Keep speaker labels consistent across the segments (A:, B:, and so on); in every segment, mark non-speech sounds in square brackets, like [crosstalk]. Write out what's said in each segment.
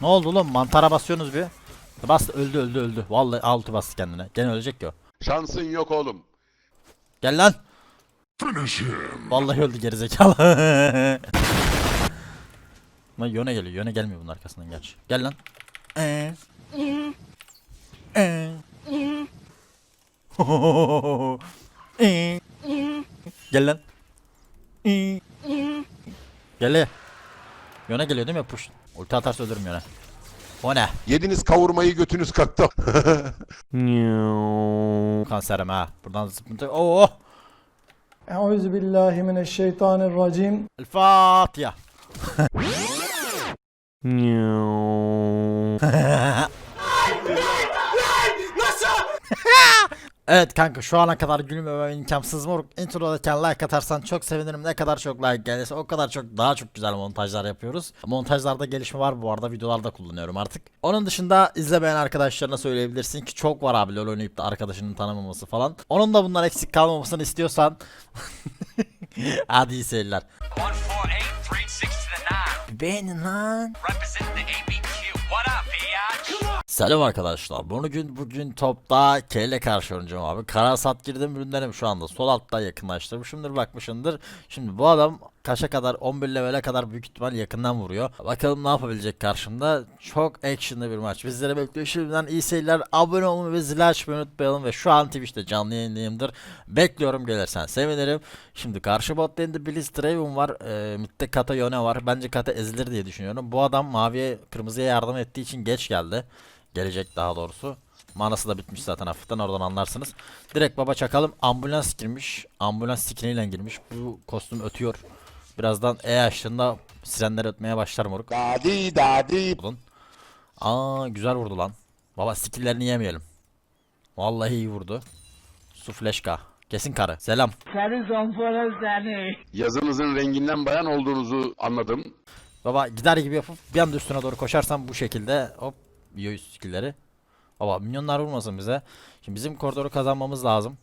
A: Ne oldu oğlum? Mantara basıyorsunuz bir. Bas öldü öldü öldü. Vallahi altı bastı kendine. Gene ölecek ki o.
B: Şansın yok oğlum.
A: Gel lan. Vallahi öldü gerizekalı. [laughs] Lan yöne geliyor. Yöne gelmiyor bunun arkasından gerçi. Gel lan. Ee. Ee. Ee. Gel lan. Gel. Yöne geliyor değil mi? Push. Ulti atarsa öldürürüm yani. O ne?
B: Yediniz kavurmayı götünüz kalktı. [laughs]
A: Kanserim ha. Buradan zıplıntı. Oo.
C: Oh. Euzu billahi mineşşeytanirracim.
A: El Fatiha. [laughs] Evet kanka şu ana kadar gülmemem imkansız moruk. Introdayken like atarsan çok sevinirim. Ne kadar çok like gelirse o kadar çok daha çok güzel montajlar yapıyoruz. Montajlarda gelişme var bu arada videolarda kullanıyorum artık. Onun dışında izlemeyen arkadaşlarına söyleyebilirsin ki çok var abi LoL oynayıp da arkadaşının tanımaması falan. Onun da bundan eksik kalmamasını istiyorsan [laughs] Hadi iyi seyirler.
D: 148, 360 to the 9.
A: Beğenin lan.
D: Representing the ABQ. What up?
A: Selam arkadaşlar. Bugün bugün topta K ile karşı oynayacağım abi. Karasat girdim ürünlerim şu anda. Sol altta yakınlaştırmışımdır bakmışımdır. Şimdi bu adam kaça kadar 11 levele kadar büyük ihtimal yakından vuruyor. Bakalım ne yapabilecek karşımda. Çok actionlı bir maç. Bizlere bekliyor. Şimdiden iyi seyirler. Abone olmayı ve zili açmayı unutmayalım. Ve şu an Twitch'te canlı yayındayımdır. Bekliyorum gelirsen sevinirim. Şimdi karşı bot lane'de Blitz Draven var. E, midde Kata Yone var. Bence Kata ezilir diye düşünüyorum. Bu adam maviye kırmızıya yardım ettiği için geç geldi. Gelecek daha doğrusu. Manası da bitmiş zaten hafiften oradan anlarsınız. Direkt baba çakalım. Ambulans girmiş. Ambulans skiniyle girmiş. Bu kostüm ötüyor. Birazdan E açtığında sirenler ötmeye başlar moruk.
B: Dadi dadi.
A: Vurdun. Aa güzel vurdu lan. Baba skilllerini yemeyelim. Vallahi iyi vurdu. Su fleşka. Kesin karı. Selam.
B: Yazınızın renginden bayan olduğunuzu anladım.
A: Baba gider gibi yapıp bir anda üstüne doğru koşarsam bu şekilde hop yiyor skillleri. Baba minyonlar vurmasın bize. Şimdi bizim koridoru kazanmamız lazım.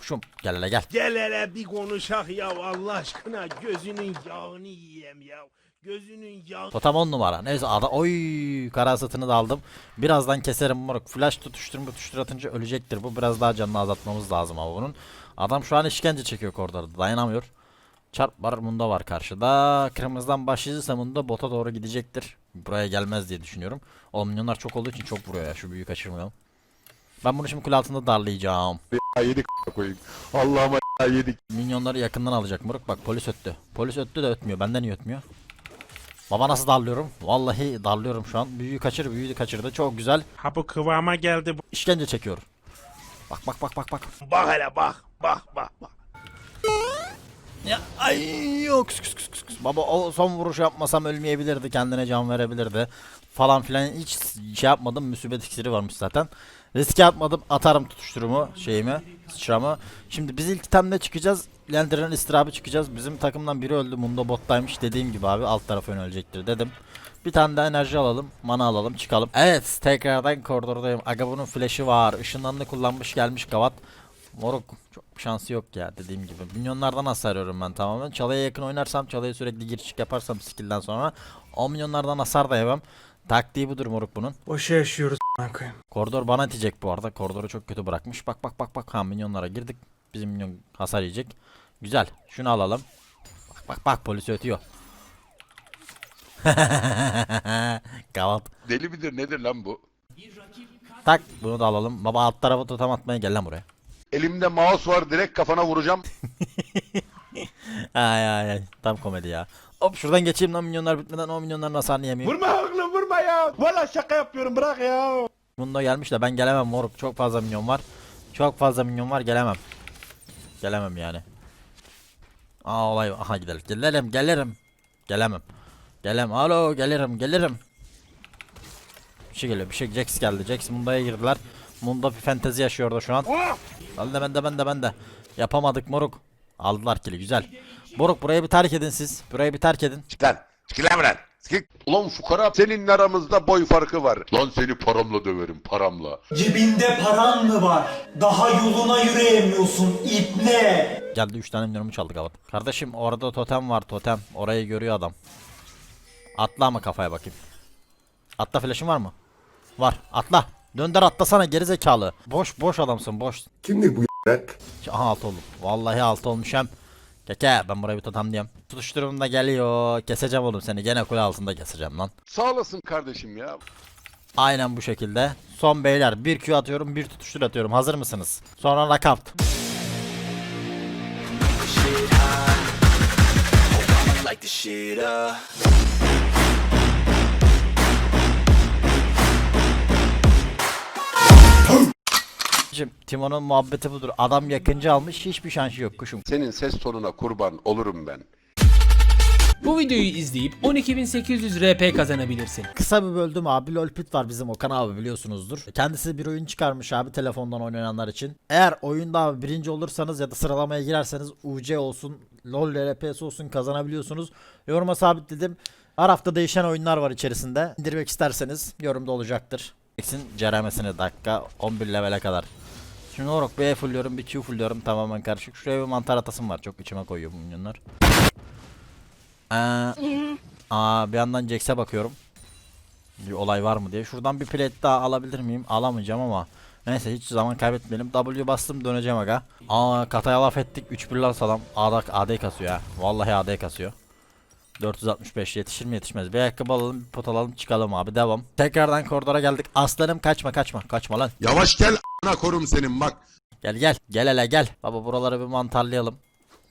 A: Kuşum gel hele gel.
E: Gel hele bir konuşak ya Allah aşkına gözünün yağını yiyeyim ya. Gözünün yağı.
A: Totem 10 numara. Neyse ada oy kara satını da aldım. Birazdan keserim moruk. Flash tutuştur tutuştur atınca ölecektir. Bu biraz daha canını azaltmamız lazım ama bunun. Adam şu an işkence çekiyor koridorda. Dayanamıyor. Çarp var Munda var karşıda. Kırmızıdan başlayırsa Munda bota doğru gidecektir. Buraya gelmez diye düşünüyorum. O minyonlar çok olduğu için çok vuruyor ya. Şu büyüğü kaçırmayalım. Ben bunu şimdi kule altında darlayacağım.
B: Yedik koyayım. Allah'ıma yedik.
A: Minyonları yakından alacak moruk. Bak polis öttü. Polis öttü de ötmüyor. Benden niye ötmüyor? Baba nasıl darlıyorum? Vallahi darlıyorum şu an. Büyüğü kaçır, büyüğü kaçırdı. Çok güzel.
E: Ha bu kıvama geldi. bu-
A: İşkence çekiyor. Bak bak bak bak bak.
E: Bak hele bak. Bak bak bak.
A: Ya ay yok. Kıs, kıs, kıs, kıs. Baba o son vuruş yapmasam ölmeyebilirdi. Kendine can verebilirdi. Falan filan hiç şey yapmadım. Müsibet iksiri varmış zaten. Riske atmadım. Atarım tutuşturumu şeyimi. Sıçramı. Şimdi biz ilk temde çıkacağız. Lender'ın istirabı çıkacağız. Bizim takımdan biri öldü. Mundo bottaymış. Dediğim gibi abi alt taraf ölecektir dedim. Bir tane daha enerji alalım. Mana alalım. Çıkalım. Evet. Tekrardan koridordayım. Aga bunun flash'ı var. Işınlanını kullanmış gelmiş Gavat. Moruk çok şansı yok ya dediğim gibi. Minyonlardan hasar arıyorum ben tamamen. Çalıya yakın oynarsam, çalıya sürekli gir çık yaparsam skill'den sonra o minyonlardan hasar da yemem. Taktiği budur moruk bunun.
C: Boşa yaşıyoruz koyayım.
A: Koridor bana itecek bu arada. Koridoru çok kötü bırakmış. Bak bak bak bak. Ha minyonlara girdik. Bizim minyon hasar yiyecek. Güzel. Şunu alalım. Bak bak bak polis ötüyor. [laughs] Gavat.
B: Deli midir nedir lan bu?
A: Tak bunu da alalım. Baba alt tarafa totem atmaya gel lan buraya.
B: Elimde mouse var direkt kafana vuracağım. [laughs]
A: Ay ay ay. Tam komedi ya. Hop şuradan geçeyim lan minyonlar bitmeden o minyonların hasarını yemeyeyim.
E: Vurma oğlum vurma ya. Valla şaka yapıyorum bırak ya.
A: Bunda gelmiş de ben gelemem moruk. Çok fazla minyon var. Çok fazla minyon var gelemem. Gelemem yani. Aa olay aha gidelim. Gelirim gelirim. Gelemem. Gelem. Alo gelirim gelirim. Bir şey geliyor bir şey. Jax geldi. Jax Munda'ya girdiler. Munda bir fantezi yaşıyor orada şu an. Ben de ben de ben de ben de. Yapamadık moruk. Aldılar kili güzel. Moruk burayı bir terk edin siz. Burayı bir terk edin.
B: Çık lan. Çık lan lan. Çık. Ulan fukara seninle aramızda boy farkı var. Lan seni paramla döverim paramla.
F: Cebinde paran mı var? Daha yoluna yürüyemiyorsun ibne.
A: Geldi 3 tane milyonumu çaldı kavat. Kardeşim orada totem var totem. Orayı görüyor adam. Atla ama kafaya bakayım. Atla flash'ın var mı? Var. Atla. Dönder atlasana geri zekalı. Boş boş adamsın boş.
B: Kimdir bu
A: Aha altı oldum. Vallahi altı olmuşum. Keke ben buraya bir totem diyeyim. Tutuşturum da geliyor. Keseceğim oğlum seni. Gene kule altında keseceğim lan.
B: Sağ olasın kardeşim ya.
A: Aynen bu şekilde. Son beyler. Bir Q atıyorum bir tutuştur atıyorum. Hazır mısınız? Sonra nakavt. Şimdi Timon'un muhabbeti budur. Adam yakınca almış hiçbir şansı yok kuşum.
B: Senin ses tonuna kurban olurum ben.
G: Bu videoyu izleyip 12.800 RP kazanabilirsin.
A: Kısa bir böldüm abi. Lolpit var bizim Okan abi biliyorsunuzdur. Kendisi bir oyun çıkarmış abi telefondan oynayanlar için. Eğer oyunda abi birinci olursanız ya da sıralamaya girerseniz UC olsun, LoL RPS olsun kazanabiliyorsunuz. Yoruma sabitledim. Her hafta değişen oyunlar var içerisinde. İndirmek isterseniz yorumda olacaktır. X'in ceremesini dakika 11 levele kadar. Şimdi orok bir E fullüyorum bir Q fullüyorum tamamen karışık. Şuraya bir mantar atasım var. Çok içime koyuyor bu minyonlar. Ee, aa, bir yandan Jax'e bakıyorum. Bir olay var mı diye. Şuradan bir plate daha alabilir miyim? Alamayacağım ama. Neyse hiç zaman kaybetmeyelim. W bastım döneceğim aga. Aa kataya laf ettik. 3 1 lan salam. AD, AD kasıyor ha. Vallahi AD kasıyor. 465 yetişir mi yetişmez. Bir ayakkabı alalım, bir pot alalım, çıkalım abi. Devam. Tekrardan koridora geldik. Aslanım kaçma kaçma. Kaçma lan.
B: Yavaş gel ana korum senin bak.
A: Gel gel. Gel hele gel. Baba buraları bir mantarlayalım.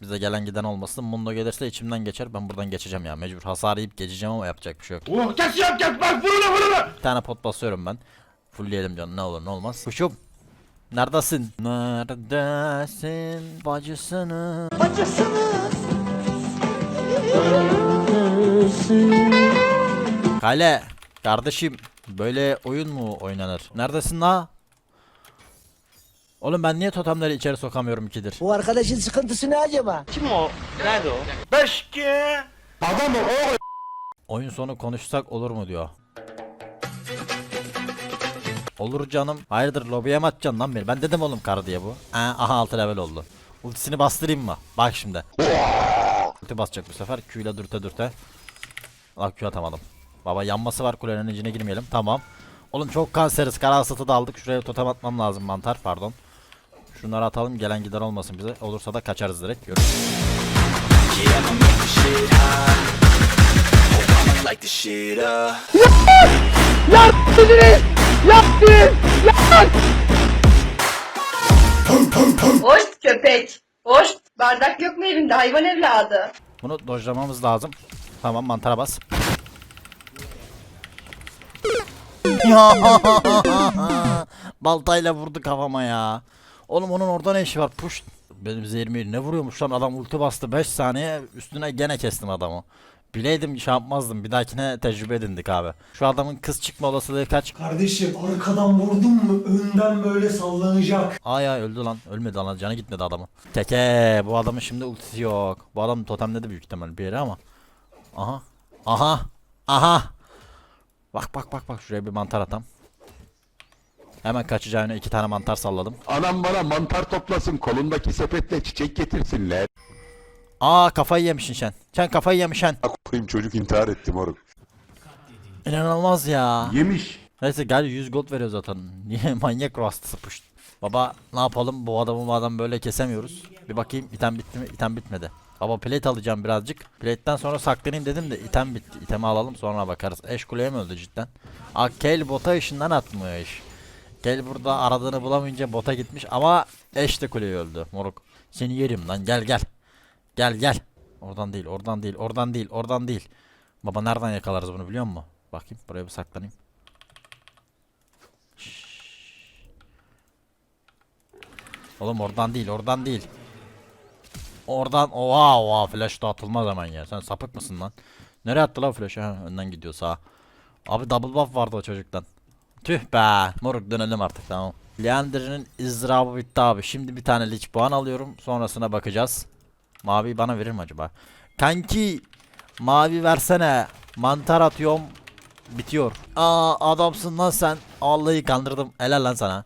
A: Bize gelen giden olmasın. Mundo gelirse içimden geçer. Ben buradan geçeceğim ya. Mecbur hasar yiyip geçeceğim ama yapacak bir şey yok.
E: Oh kes yap kes bak vurma vurma.
A: Bir tane pot basıyorum ben. Fullleyelim canım ne olur ne olmaz. Kuşum. Neredesin? Neredesin bacısını? Bacısını. Kale. Kardeşim. Böyle oyun mu oynanır? Neredesin la? Oğlum ben niye totemleri içeri sokamıyorum ikidir?
H: Bu arkadaşın sıkıntısı ne acaba?
E: Beşke.
A: Oyun sonu konuşsak olur mu diyor. Olur canım. Hayırdır lobiye mi atacaksın lan beni? Ben dedim oğlum kar diye bu. Aa, aha 6 level oldu. Ultisini bastırayım mı? Bak şimdi. Ulti basacak bu sefer. Q ile dürte dürte. Bak Q atamadım. Baba yanması var kulenin içine girmeyelim. Tamam. Oğlum çok kanseriz. Kara hasatı da aldık. Şuraya totem atmam lazım mantar. Pardon. Şunları atalım. Gelen gider olmasın bize. Olursa da kaçarız direkt. Görüşürüz.
I: Hoş köpek. Hoş. Bardak yok mu elinde hayvan evladı?
A: Bunu dojlamamız lazım. Tamam mantara bas. Ya [laughs] Baltayla vurdu kafama ya. Oğlum onun orada ne işi var? Push. Benim zehirimi ne vuruyormuş lan adam ulti bastı 5 saniye üstüne gene kestim adamı. Bileydim şey yapmazdım bir dahakine tecrübe edindik abi. Şu adamın kız çıkma olasılığı kaç?
F: Kardeşim arkadan vurdun mu önden böyle sallanacak.
A: Ay ay öldü lan. Ölmedi lan canı gitmedi adamın. Keke bu adamın şimdi ultisi yok. Bu adam totemledi büyük ihtimal bir yere ama. Aha. Aha. Aha. Bak bak bak bak şuraya bir mantar atam. Hemen kaçacağına iki tane mantar salladım.
B: Anam bana mantar toplasın kolundaki sepetle çiçek getirsinler.
A: Aa kafayı yemişsin sen. Sen kafayı yemişsin.
B: Koyayım çocuk intihar etti moruk.
A: İnanılmaz ya.
B: Yemiş.
A: Neyse gel 100 gold veriyor zaten. [laughs] Niye manyak ruh hastası push. Baba ne yapalım bu adamı bu adam böyle kesemiyoruz. Bir bakayım item bitti mi? İtem bitmedi. Baba plate alacağım birazcık. Plate'den sonra saklanayım dedim de item bitti. İtemi alalım sonra bakarız. Eş kuleye mi öldü cidden? Aa Kel bota ışından atmış. Kel burada aradığını bulamayınca bota gitmiş ama eş de kuleye öldü moruk. Seni yerim lan gel gel. Gel gel. Oradan değil oradan değil oradan değil oradan değil. Baba nereden yakalarız bunu biliyor musun? Bakayım buraya bir saklanayım. Oğlum oradan değil oradan değil. Oradan oha oha flash da atılmaz hemen ya. Sen sapık mısın lan? Nereye attı lan flash? Ha önden gidiyor sağa. Abi double buff vardı o çocuktan. Tüh be. Moruk dönelim artık tamam. Leander'ın ızdırabı bitti abi. Şimdi bir tane lich puan alıyorum. Sonrasına bakacağız. Mavi bana verir mi acaba? Kanki mavi versene. Mantar atıyorum. Bitiyor. Aa adamsın lan sen. Vallahi kandırdım. Helal lan sana.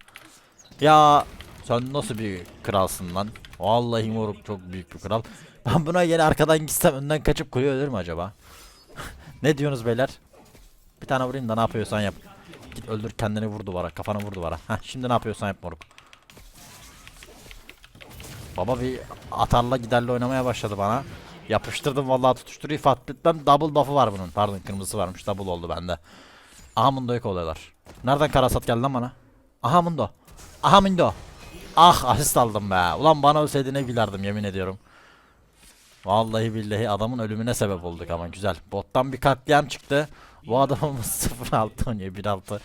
A: Ya sen nasıl bir kralsın lan? Vallahi moruk çok büyük bir kral. Ben buna yine arkadan gitsem önden kaçıp kuleye ölür mü acaba? [laughs] ne diyorsunuz beyler? Bir tane vurayım da ne yapıyorsan yap. Git öldür kendini vur duvara. Kafanı vur duvara. Heh şimdi ne yapıyorsan yap moruk. Baba bir atarla giderle oynamaya başladı bana. Yapıştırdım vallahi tutuşturuyor. Fatbit'ten double buff'ı var bunun. Pardon kırmızısı varmış. Double oldu bende. Aha Mundo'yu kovalıyorlar. Nereden karasat geldi lan bana? Aha Mundo. Aha Mundo. Ah asist aldım be. Ulan bana ölseydi ne gülerdim yemin ediyorum. Vallahi billahi adamın ölümüne sebep olduk ama güzel. Bottan bir katliam çıktı. Bu adamımız [laughs] 0-6 oynuyor 1-6.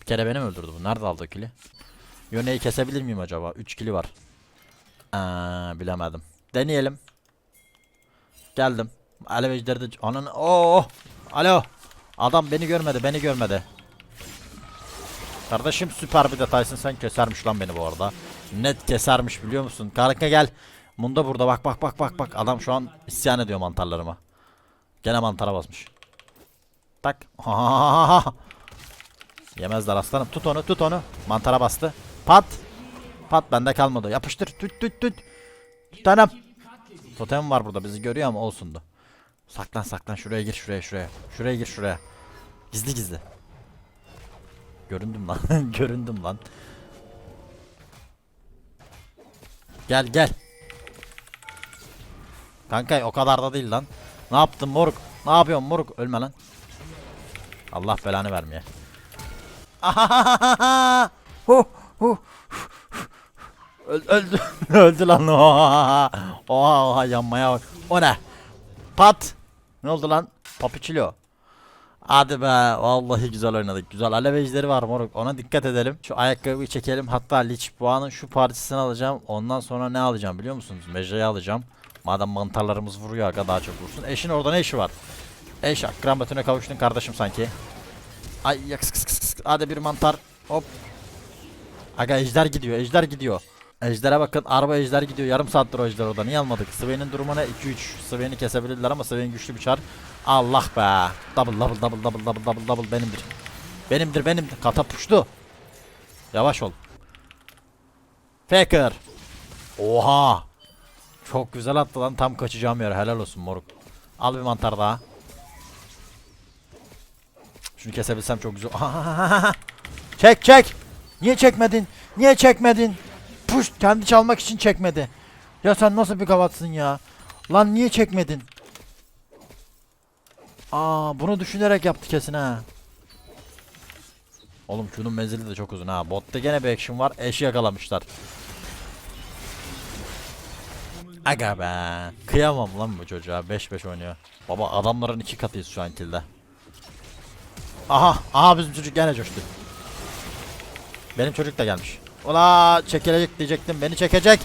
A: Bir kere beni mi öldürdü bu? Nerede aldı kili? Yöneyi kesebilir miyim acaba? 3 kili var. Aa, bilemedim. Deneyelim. Geldim. Alev ejderi de... Ananı... Oo! Alo! Adam beni görmedi, beni görmedi. Kardeşim süper bir detaysın sen kesermiş lan beni bu arada. Net kesermiş biliyor musun? Kanka gel. Munda burada bak bak bak bak bak. Adam şu an isyan ediyor mantarlarıma. Gene mantara basmış. Tak. [laughs] Yemezler aslanım. Tut onu tut onu. Mantara bastı. Pat. Pat bende kalmadı. Yapıştır. Tüt tüt tüt. Tutanım. Totem var burada bizi görüyor ama olsundu. Saklan saklan şuraya gir şuraya şuraya. Şuraya gir şuraya. Gizli gizli. Göründüm lan. [laughs] Göründüm lan. Gel gel. Kanka o kadar da değil lan. Ne yaptın moruk? Ne yapıyorsun moruk? Ölme lan. Allah belanı vermeye. Ahahaha! [laughs] Hu hu. Öl- öldü. [laughs] öldü lan. Oha, oha yanmaya bak. O ne? Pat. Ne oldu lan? Papiçilo. Hadi be. Vallahi güzel oynadık. Güzel alev ejderi var moruk. Ona dikkat edelim. Şu ayakkabıyı çekelim. Hatta Lich puanın şu parçasını alacağım. Ondan sonra ne alacağım biliyor musunuz? Mecrayı alacağım. Madem mantarlarımız vuruyor aga daha çok vursun. Eşin orada ne işi var? Eş akran bütüne kavuştun kardeşim sanki. Ay sık sık sık. Hadi bir mantar. Hop. Aga ejder gidiyor. Ejder gidiyor. Ejder'e bakın. Araba ejder gidiyor. Yarım saattir o ejder orada. Niye almadık? Swain'in durumu ne? 2-3. Swain'i kesebilirler ama Swain güçlü bir çar. Allah be. Double double double double double double double benimdir. Benimdir benimdir. Kata puştu. Yavaş ol. Faker. Oha. Çok güzel attı lan. Tam kaçacağım yere. Helal olsun moruk. Al bir mantar daha. Şunu kesebilsem çok güzel. [laughs] çek çek. Niye çekmedin? Niye çekmedin? Puş kendi çalmak için çekmedi. Ya sen nasıl bir kavatsın ya? Lan niye çekmedin? Aa bunu düşünerek yaptı kesin ha. Oğlum şunun menzili de çok uzun ha. Botta gene bir action var. Eşi yakalamışlar. Aga be. Kıyamam lan bu çocuğa. 5-5 oynuyor. Baba adamların iki katıyız şu an kilde. Aha. Aha bizim çocuk gene coştu. Benim çocuk da gelmiş. Ola çekilecek diyecektim. Beni çekecek.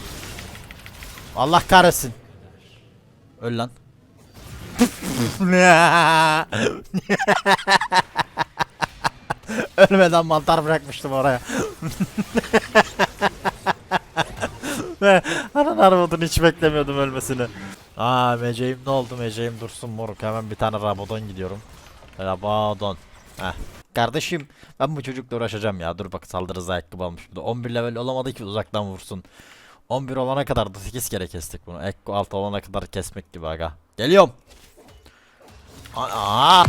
A: Allah kahretsin. Öl lan. [laughs] Ölmeden mantar bırakmıştım oraya. [laughs] Anan arvadını hiç beklemiyordum ölmesini. Aa meceğim ne oldu meceğim dursun moruk hemen bir tane Rabadon gidiyorum. Rabadon. Heh. Kardeşim ben bu çocukla uğraşacağım ya dur bak saldırı ayakkabı almış. Bu da 11 level olamadı ki uzaktan vursun. 11 olana kadar da 8 kere kestik bunu. Ekko 6 olana kadar kesmek gibi aga. Geliyorum. Aa.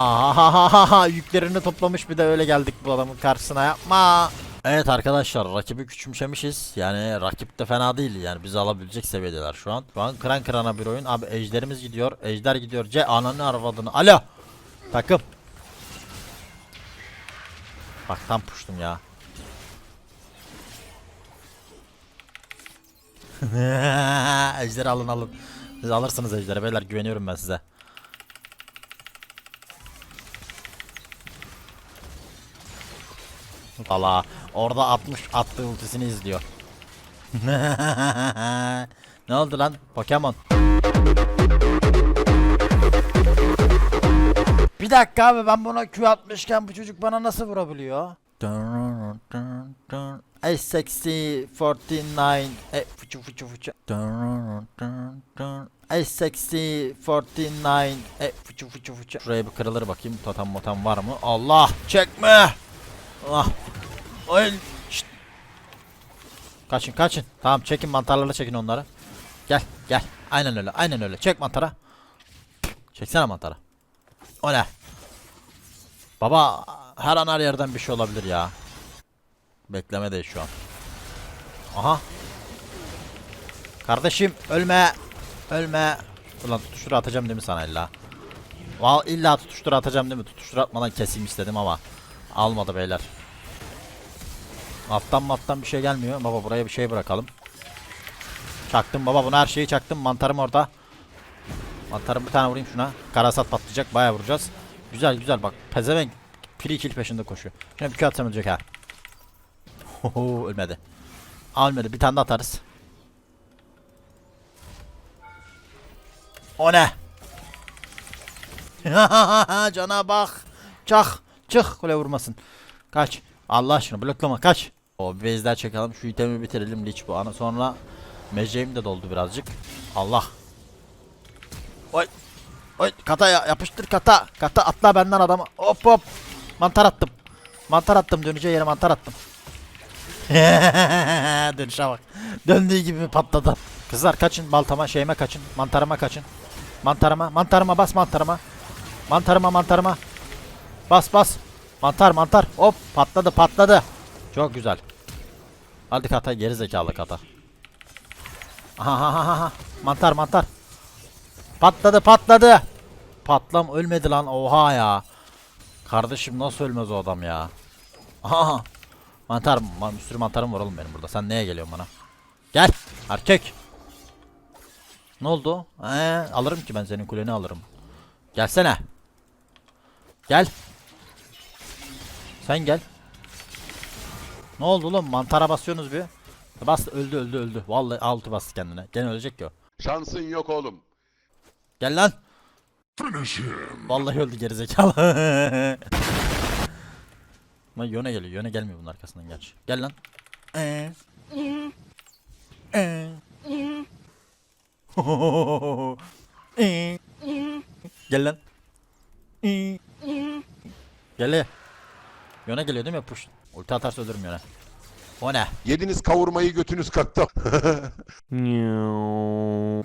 A: Ahahaha yüklerini toplamış bir de öyle geldik bu adamın karşısına yapma. Evet arkadaşlar rakibi küçümsemişiz. Yani rakip de fena değil yani bizi alabilecek seviyedeler şu an. Şu an kıran kırana bir oyun. Abi ejderimiz gidiyor. Ejder gidiyor. C ananı arvadını. Alo. Takım. Bak tam puştum ya. [laughs] Ejderi alın alın. Siz alırsınız ejderi beyler güveniyorum ben size. Valla orada 60 attığı ultisini izliyor. [laughs] ne oldu lan Pokemon? Bir dakika abi ben buna Q atmışken bu çocuk bana nasıl vurabiliyor? Ay sexy 49 e fıçı fıçı fıçı Ay sexy 49 e fıçı fıçı fıçı Şuraya bir kırılır bakayım totem motem var mı? Allah çekme Ah Ay. Kaçın kaçın Tamam çekin mantarlarla çekin onları Gel gel aynen öyle aynen öyle çek mantara Çeksene mantarı. O ne? Baba her an her yerden bir şey olabilir ya. Bekleme değil şu an. Aha. Kardeşim ölme. Ölme. Ulan tutuştur atacağım değil mi sana illa? Val illa tutuştur atacağım değil mi? Tutuştur atmadan keseyim istedim ama almadı beyler. Alttan mattan bir şey gelmiyor. Baba buraya bir şey bırakalım. Çaktım baba bunu her şeyi çaktım. Mantarım orada. Mantarım bir tane vurayım şuna. Karasat patlayacak. Bayağı vuracağız. Güzel güzel bak. Pezevenk free kill peşinde koşuyor. Şuna bir atsam ölecek ha. Hoho ölmedi. Aa. Bir tane de atarız. O ne? [laughs] Cana bak. Çak. Çık. Kule vurmasın. Kaç. Allah aşkına bloklama kaç. O bezler çekelim. Şu itemi bitirelim. Lich bu ana. Sonra meceğim de doldu birazcık. Allah. Oy. Oy kata ya, yapıştır kata. Kata atla benden adamı. Hop hop. Mantar attım. Mantar attım döneceği yere mantar attım. [laughs] Dönüşe bak. Döndüğü gibi patladı. Kızlar kaçın baltama şeyime kaçın. Mantarıma kaçın. Mantarıma mantarıma bas mantarıma. Mantarıma mantarıma. Bas bas. Mantar mantar. Hop patladı patladı. Çok güzel. Hadi kata geri zekalı kata. Aha, aha, aha. Mantar mantar. Patladı patladı. Patlam ölmedi lan oha ya. Kardeşim nasıl ölmez o adam ya. Aha. Mantar man, bir sürü mantarım var oğlum benim burada. Sen neye geliyorsun bana? Gel erkek. Ne oldu? Ee, alırım ki ben senin kuleni alırım. Gelsene. Gel. Sen gel. Ne oldu oğlum? Mantara basıyorsunuz bir. Bas öldü öldü öldü. Vallahi altı bastı kendine. Gene ölecek ki o.
B: Şansın yok oğlum.
A: Gel lan. Vallahi öldü gerizekalı. [laughs] Lan yöne geliyor. Yöne gelmiyor bunun arkasından gerçi. Gel lan. Ee. Ee. Ee. Gel lan. Gel ya. Yöne geliyor değil mi? Push. Ulti atarsa ölürüm yöne. O ne?
B: Yediniz kavurmayı götünüz kalktı. [laughs]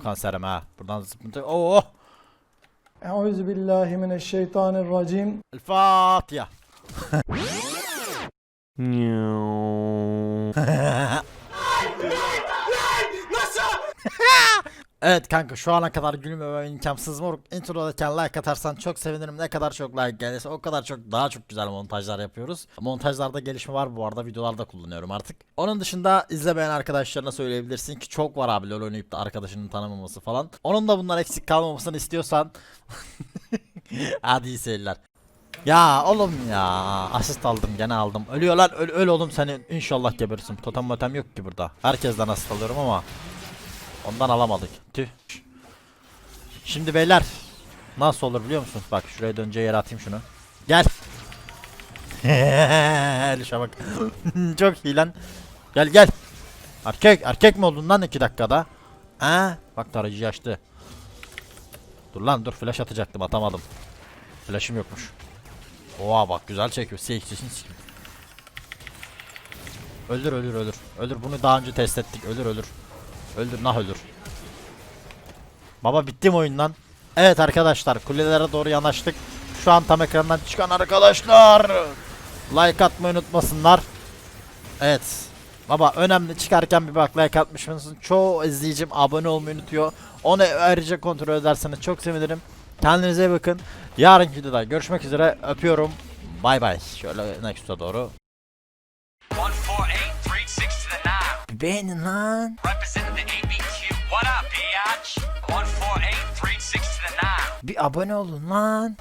A: Kanserim ha. Buradan zıpıntı. Oo.
C: Euzubillahimineşşeytanirracim.
A: El Fatiha. Evet kanka şu ana kadar gülmemem imkansız moruk. Introdayken like atarsan çok sevinirim. Ne kadar çok like gelirse o kadar çok daha çok güzel montajlar yapıyoruz. Montajlarda gelişme var bu arada videolarda kullanıyorum artık. Onun dışında izlemeyen arkadaşlarına söyleyebilirsin ki çok var abi LoL oynayıp da arkadaşının tanımaması falan. Onun da bunlar eksik kalmamasını istiyorsan [laughs] Hadi iyi seyirler. Ya oğlum ya asist aldım gene aldım. Ölüyor lan öl, öl oğlum seni inşallah geberirsin. Totem motem yok ki burada. Herkesten asist alıyorum ama ondan alamadık. Tüh. Şimdi beyler nasıl olur biliyor musun? Bak şuraya döneceği yere atayım şunu. Gel. [laughs] Elişe bak. [laughs] Çok iyi lan. Gel gel. Erkek erkek mi oldun lan 2 dakikada? Ha? Bak tarayıcı açtı. Dur lan dur flash atacaktım atamadım. Flash'ım yokmuş. Oha bak güzel çekiyor. Seyircisini sikim. Öldür ölür ölür. Öldür bunu daha önce test ettik. Ölür ölür. Öldür nah ölür. Baba bitti mi oyun lan? Evet arkadaşlar kulelere doğru yanaştık. Şu an tam ekrandan çıkan arkadaşlar. Like atmayı unutmasınlar. Evet. Baba önemli çıkarken bir bak like atmış mısın? Çoğu izleyicim abone olmayı unutuyor. Onu ayrıca kontrol ederseniz çok sevinirim. Kendinize bakın. Yarınki videoda görüşmek üzere. Öpüyorum. Bay bay. Şöyle next'a doğru. Beğenin lan. Bir abone olun lan.